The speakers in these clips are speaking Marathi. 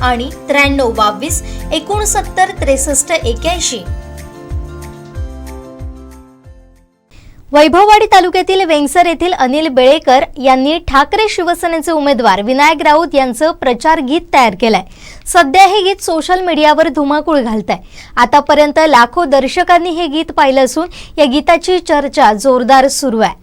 आणि त्र्याण्णव बावीस एकोणसत्तर त्रेसष्ट एक्याऐंशी. वैभववाडी तालुक्यातील वेंगसर येथील अनिल बेळेकर यांनी ठाकरे शिवसेनेचे उमेदवार विनायक राऊत यांचं प्रचार गीत तयार केलंय. सध्या हे गीत सोशल मीडियावर धुमाकूळ घालत आहे आतापर्यंत लाखो दर्शकांनी हे गीत पाहिलं असून या गीताची चर्चा जोरदार सुरू आहे.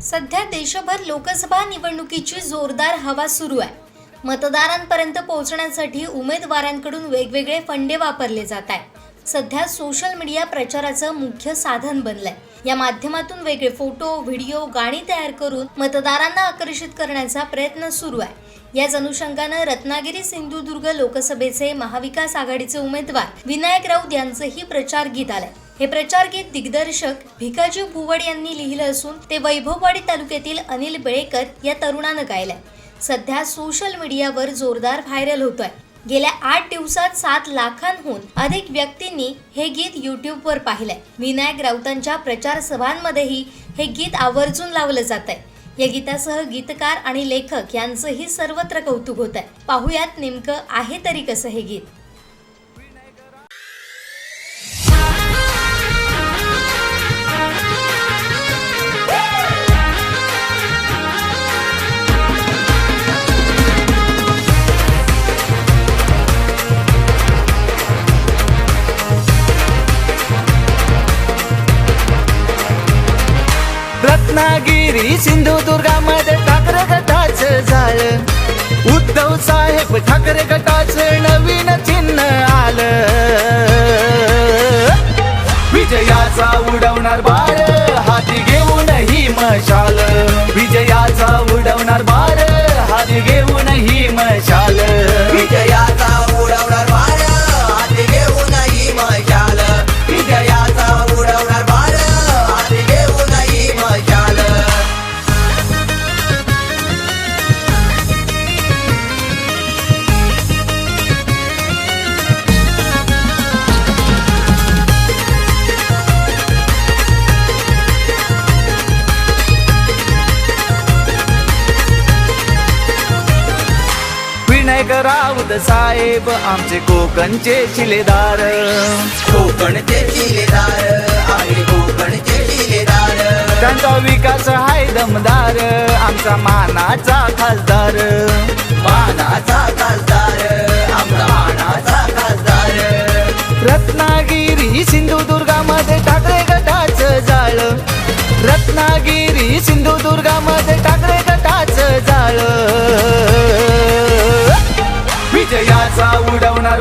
सध्या देशभर लोकसभा निवडणुकीची जोरदार हवा सुरू आहे. मतदारांपर्यंत पोहोचण्यासाठी उमेदवारांकडून वेगवेगळे फंडे वापरले जात आहेत. सध्या सोशल मीडिया प्रचाराचं मुख्य साधन बनलंय. या माध्यमातून वेगळे फोटो व्हिडिओ गाणी तयार करून मतदारांना आकर्षित करण्याचा प्रयत्न सुरू आहे. याच अनुषंगानं रत्नागिरी सिंधुदुर्ग लोकसभेचे महाविकास आघाडीचे उमेदवार विनायक राऊत यांचंही प्रचार गीत आलंय. हे प्रचार गीत दिग्दर्शक भिकाजी भुवड यांनी लिहिलं असून ते वैभववाडी तालुक्यातील अनिल बेळेकर या तरुणानं गायलंय. सध्या सोशल मीडियावर जोरदार व्हायरल होत आहे गेल्या आठ दिवसात सात लाखांहून अधिक व्यक्तींनी हे गीत युट्यूबवर पाहिलंय. विनायक राऊतांच्या प्रचार सभांमध्येही हे गीत आवर्जून लावलं जात आहे या गीतासह गीतकार आणि लेखक यांचंही सर्वत्र कौतुक होत आहे पाहुयात नेमकं आहे तरी कसं हे गीत. रत्नागिरी सिंधुदुर्गामध्ये ठाकरे गटाचं जाळ उद्धव साहेब ठाकरे गटाचं नवीन चिन्ह आलं. विजयाचा उडवणार बाळ हाती घेऊन ही मशाल. विजयाचा विनायक राऊत साहेब आमचे कोकणचे शिलेदार. कोकणचे शिलेदार आणि कोकणचे शिलेदार. त्यांचा विकास हाय दमदार आमचा मानाचा खासदार. मानाचा खासदार आमचा मानाचा खासदार. रत्नागिरी सिंधुदुर्गामध्ये ठाकरे गटाचं जाळ. रत्नागिरी सिंधुदुर्गामध्ये ठाकरे गटाचं जाळ. विजयाचा उडवणार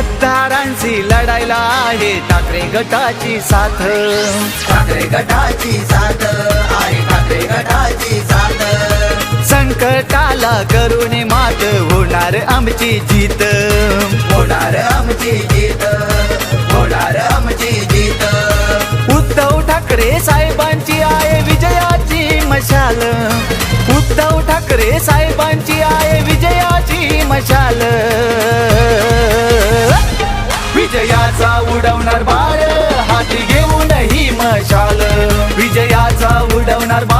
गद्दारांशी लढायला आहे. ठाकरे गटाची साथ. ठाकरे गटाची साथ आहे. ठाकरे गटाची साथ. संकटाला करून मात होणार आमची जीत. होणार आमची उडवणार बाळ. हाती घेऊन ही मशाल. विजयाचा उडवणार बाळ.